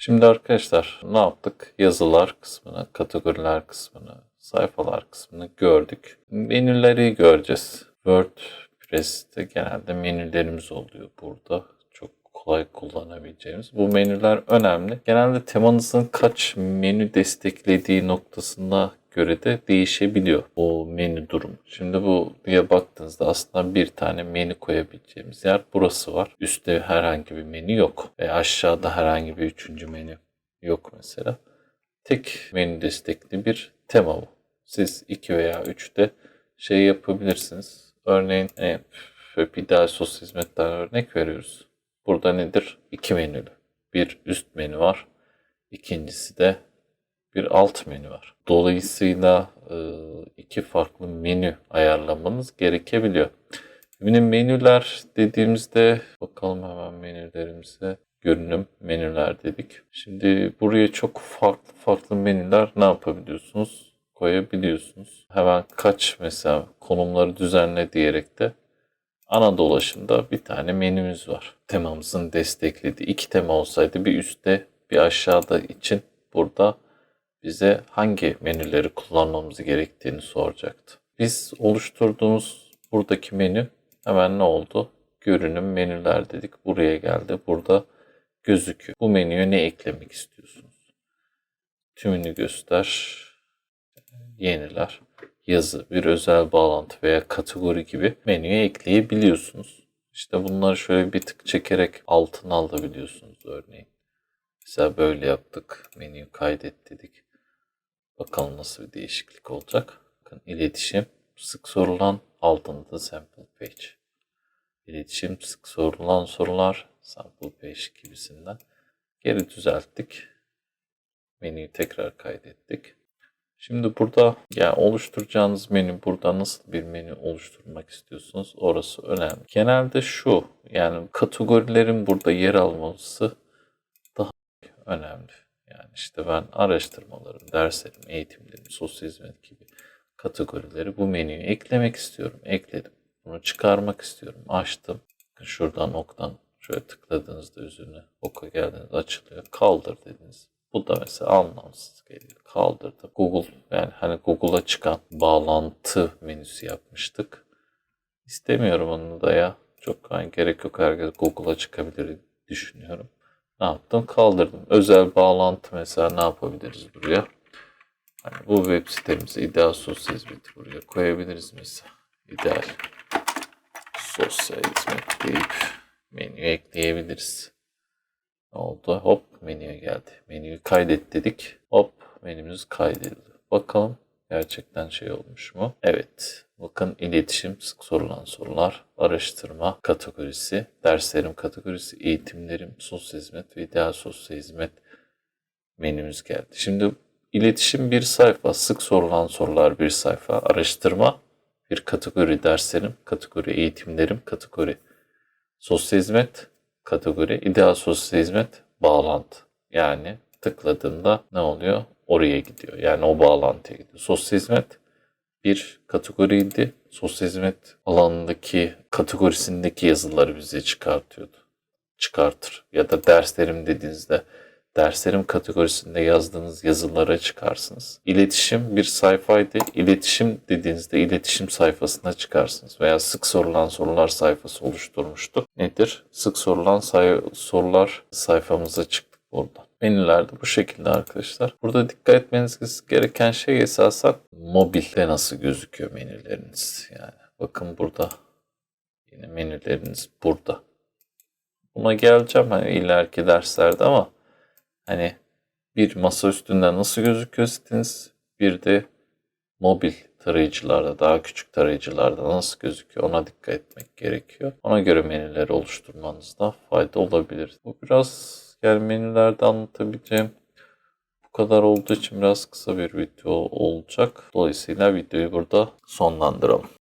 Şimdi arkadaşlar ne yaptık? Yazılar kısmını, kategoriler kısmını, sayfalar kısmını gördük. Menüleri göreceğiz. WordPress'te genelde menülerimiz oluyor burada. Çok kolay kullanabileceğimiz. Bu menüler önemli. Genelde temanızın kaç menü desteklediği noktasında göre de değişebiliyor o menü durumu. Şimdi bu diye baktığınızda aslında bir tane menü koyabileceğimiz yer burası var. Üstte herhangi bir menü yok. Ve aşağıda herhangi bir üçüncü menü yok mesela. Tek menü destekli bir tema bu. Siz 2 veya 3'te şey yapabilirsiniz. Örneğin e, ideal sosyal hizmetten örnek veriyoruz. Burada nedir? İki menülü. Bir üst menü var. İkincisi de bir alt menü var. Dolayısıyla e, iki farklı menü ayarlamanız gerekebiliyor. Şimdi menüler dediğimizde bakalım hemen menülerimize görünüm menüler dedik. Şimdi buraya çok farklı farklı menüler ne yapabiliyorsunuz? Koyabiliyorsunuz. Hemen kaç mesela konumları düzenle diyerek de ana dolaşımda bir tane menümüz var. Temamızın desteklediği iki tema olsaydı bir üstte bir aşağıda için burada bize hangi menüleri kullanmamız gerektiğini soracaktı. Biz oluşturduğumuz buradaki menü hemen ne oldu? Görünüm menüler dedik. Buraya geldi. Burada gözüküyor. Bu menüye ne eklemek istiyorsunuz? Tümünü göster. Yeniler. Yazı, bir özel bağlantı veya kategori gibi menüye ekleyebiliyorsunuz. İşte bunları şöyle bir tık çekerek altına alabiliyorsunuz örneğin. Mesela böyle yaptık. Menüyü kaydet dedik. Bakalım nasıl bir değişiklik olacak. Bakın iletişim sık sorulan altında da sample page. İletişim sık sorulan sorular sample page gibisinden. Geri düzelttik. Menüyü tekrar kaydettik. Şimdi burada yani oluşturacağınız menü burada nasıl bir menü oluşturmak istiyorsunuz orası önemli. Genelde şu yani kategorilerin burada yer alması daha önemli. Yani işte ben araştırmalarım, derslerim, eğitimlerim, sosyal hizmet gibi kategorileri bu menüye eklemek istiyorum. Ekledim. Bunu çıkarmak istiyorum. Açtım. Şuradan oktan şöyle tıkladığınızda üzerine oka geldiğinizde açılıyor. Kaldır dediniz. Bu da mesela anlamsız geliyor. Kaldırdım. Google yani hani Google'a çıkan bağlantı menüsü yapmıştık. İstemiyorum onu da ya. Çok hani gerek yok herkes Google'a çıkabilir düşünüyorum. Ne yaptım? Kaldırdım. Özel bağlantı mesela ne yapabiliriz buraya? Hani bu web sitemize ideal sosyal hizmeti buraya koyabiliriz mesela. İdeal sosyal hizmet deyip menüye ekleyebiliriz. Ne oldu? Hop menüye geldi. Menüyü kaydet dedik. Hop menümüz kaydedildi. Bakalım gerçekten şey olmuş mu? Evet. Bakın iletişim, sık sorulan sorular, araştırma kategorisi, derslerim kategorisi, eğitimlerim, sosyal hizmet ve ideal sosyal hizmet menümüz geldi. Şimdi iletişim bir sayfa, sık sorulan sorular bir sayfa, araştırma bir kategori, derslerim kategori, eğitimlerim kategori, sosyal hizmet kategori, ideal sosyal hizmet bağlantı. Yani tıkladığımda ne oluyor? Oraya gidiyor. Yani o bağlantıya gidiyor. Sosyal hizmet bir kategoriydi. Sosyal hizmet alanındaki kategorisindeki yazıları bize çıkartıyordu. Çıkartır. Ya da derslerim dediğinizde derslerim kategorisinde yazdığınız yazılara çıkarsınız. İletişim bir sayfaydı. İletişim dediğinizde iletişim sayfasına çıkarsınız. Veya sık sorulan sorular sayfası oluşturmuştuk. Nedir? Sık sorulan say sorular sayfamıza çıktık burada. Menüler de bu şekilde arkadaşlar. Burada dikkat etmeniz gereken şey esasen mobilde nasıl gözüküyor menüleriniz. Yani bakın burada yine menüleriniz burada. Buna geleceğim hani ileriki derslerde ama hani bir masa üstünde nasıl gözüküyor siteniz bir de mobil tarayıcılarda daha küçük tarayıcılarda nasıl gözüküyor ona dikkat etmek gerekiyor. Ona göre menüleri oluşturmanızda fayda olabilir. Bu biraz yani menülerde anlatabileceğim bu kadar olduğu için biraz kısa bir video olacak. Dolayısıyla videoyu burada sonlandıralım.